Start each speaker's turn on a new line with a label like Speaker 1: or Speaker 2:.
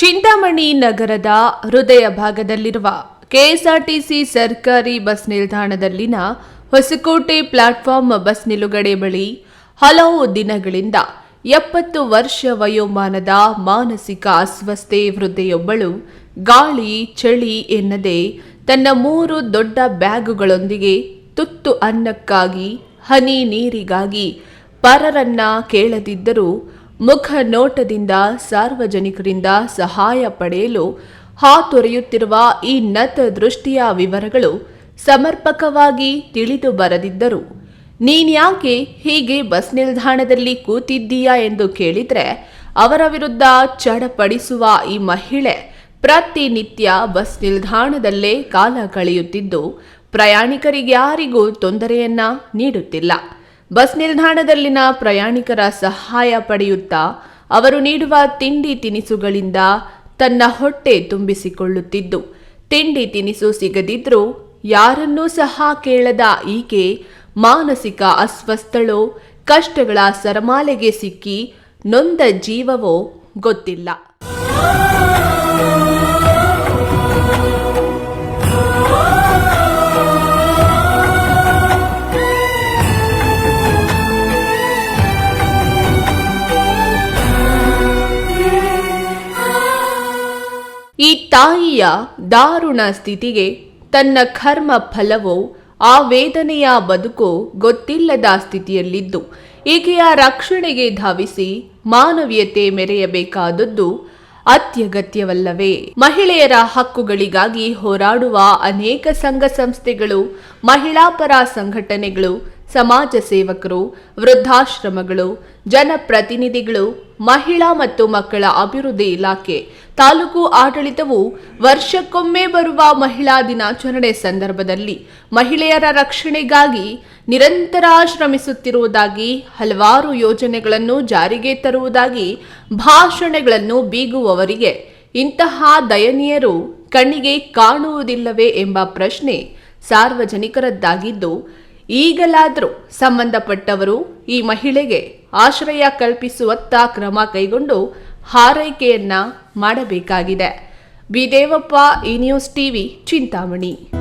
Speaker 1: ಚಿಂತಾಮಣಿ ನಗರದ ಹೃದಯ ಭಾಗದಲ್ಲಿರುವ ಕೆಎಸ್ಆರ್ಟಿಸಿ ಸರ್ಕಾರಿ ಬಸ್ ನಿಲ್ದಾಣದಲ್ಲಿನ ಹೊಸಕೋಟೆ ಪ್ಲಾಟ್ಫಾರ್ಮ್ ಬಸ್ ನಿಲುಗಡೆ ಬಳಿ ಹಲವು ದಿನಗಳಿಂದ ಎಪ್ಪತ್ತು ವರ್ಷ ವಯೋಮಾನದ ಮಾನಸಿಕ ಅಸ್ವಸ್ಥೆ ವೃದ್ಧೆಯೊಬ್ಬಳು ಗಾಳಿ, ಚಳಿ ಎನ್ನದೆ ತನ್ನ ಮೂರು ದೊಡ್ಡ ಬ್ಯಾಗುಗಳೊಂದಿಗೆ ತುತ್ತು ಅನ್ನಕ್ಕಾಗಿ ಹನಿ ನೀರಿಗಾಗಿ ಪರರನ್ನ ಕೇಳದಿದ್ದರೂ ಮುಖ ನೋಟದಿಂದ ಸಾರ್ವಜನಿಕರಿಂದ ಸಹಾಯ ಪಡೆಯಲು ಹಾತೊರೆಯುತ್ತಿರುವ ಈ ನತ ದೃಷ್ಟಿಯ ವಿವರಗಳು ಸಮರ್ಪಕವಾಗಿ ತಿಳಿದು ಬರದಿದ್ದರು ನೀನ್ಯಾಕೆ ಹೀಗೆ ಬಸ್ ನಿಲ್ದಾಣದಲ್ಲಿ ಕೂತಿದ್ದೀಯಾ ಎಂದು ಕೇಳಿದ್ರೆ ಅವರ ವಿರುದ್ಧ ಚಡಪಡಿಸುವ ಈ ಮಹಿಳೆ ಪ್ರತಿನಿತ್ಯ ಬಸ್ ನಿಲ್ದಾಣದಲ್ಲೇ ಕಾಲ ಕಳೆಯುತ್ತಿದ್ದು ಪ್ರಯಾಣಿಕರಿಗ್ಯಾರಿಗೂ ತೊಂದರೆಯನ್ನ ನೀಡುತ್ತಿಲ್ಲ. ಬಸ್ ನಿಲ್ದಾಣದಲ್ಲಿನ ಪ್ರಯಾಣಿಕರ ಸಹಾಯ ಪಡೆಯುತ್ತಾ ಅವರು ನೀಡುವ ತಿಂಡಿ ತಿನಿಸುಗಳಿಂದ ತನ್ನ ಹೊಟ್ಟೆ ತುಂಬಿಸಿಕೊಳ್ಳುತ್ತಿದ್ದು. ತಿಂಡಿ ತಿನಿಸು ಸಿಗದಿದ್ರೂ ಯಾರನ್ನೂ ಸಹ ಕೇಳದ ಈಕೆ ಮಾನಸಿಕ ಅಸ್ವಸ್ಥಳೋ, ಕಷ್ಟಗಳ ಸರಮಾಲೆಗೆ ಸಿಕ್ಕಿ ನೊಂದ ಜೀವವೋ ಗೊತ್ತಿಲ್ಲ. ತಾಯಿಯ ದಾರುಣ ಸ್ಥಿತಿಗೆ ತನ್ನ ಕರ್ಮ ಫಲವೋ, ಆ ವೇದನೆಯ ಬದುಕು ಗೊತ್ತಿಲ್ಲದ ಸ್ಥಿತಿಯಲ್ಲಿದ್ದು, ಈಕೆಯ ರಕ್ಷಣೆಗೆ ಧಾವಿಸಿ ಮಾನವೀಯತೆ ಮೆರೆಯಬೇಕಾದದ್ದು ಅತ್ಯಗತ್ಯವಲ್ಲವೇ. ಮಹಿಳೆಯರ ಹಕ್ಕುಗಳಿಗಾಗಿ ಹೋರಾಡುವ ಅನೇಕ ಸಂಘ ಸಂಸ್ಥೆಗಳು, ಮಹಿಳಾ ಪರ ಸಂಘಟನೆಗಳು, ಸಮಾಜ ಸೇವಕರು, ವೃದ್ಧಾಶ್ರಮಗಳು, ಜನಪ್ರತಿನಿಧಿಗಳು ಮಹಿಳಾ ಮತ್ತು ಮಕ್ಕಳ ಅಭಿವೃದ್ಧಿ ಇಲಾಖೆ. ತಾಲೂಕು ಆಡಳಿತವು ವರ್ಷಕ್ಕೊಮ್ಮೆ ಬರುವ ಮಹಿಳಾ ದಿನಾಚರಣೆ ಸಂದರ್ಭದಲ್ಲಿ ಮಹಿಳೆಯರ ರಕ್ಷಣೆಗಾಗಿ ನಿರಂತರ ಶ್ರಮಿಸುತ್ತಿರುವುದಾಗಿ, ಹಲವಾರು ಯೋಜನೆಗಳನ್ನು ಜಾರಿಗೆ ತರುವುದಾಗಿ ಭಾಷಣಗಳನ್ನು ಬೀಗುವವರಿಗೆ ಇಂತಹ ದಯನೀಯರು ಕಣ್ಣಿಗೆ ಕಾಣುವುದಿಲ್ಲವೇ ಎಂಬ ಪ್ರಶ್ನೆ ಸಾರ್ವಜನಿಕರದ್ದಾಗಿದ್ದು, ಈಗಲಾದರೂ ಸಂಬಂಧಪಟ್ಟವರು ಈ ಮಹಿಳೆಗೆ ಆಶ್ರಯ ಕಲ್ಪಿಸುವತ್ತ ಕ್ರಮ ಕೈಗೊಂಡು ಹಾರೈಕೆಯನ್ನ ಮಾಡಬೇಕಾಗಿದೆ. ಬಿದೇವಪ್ಪ ಈ ನ್ಯೂಸ್ ಟಿವಿ ಚಿಂತಾಮಣಿ.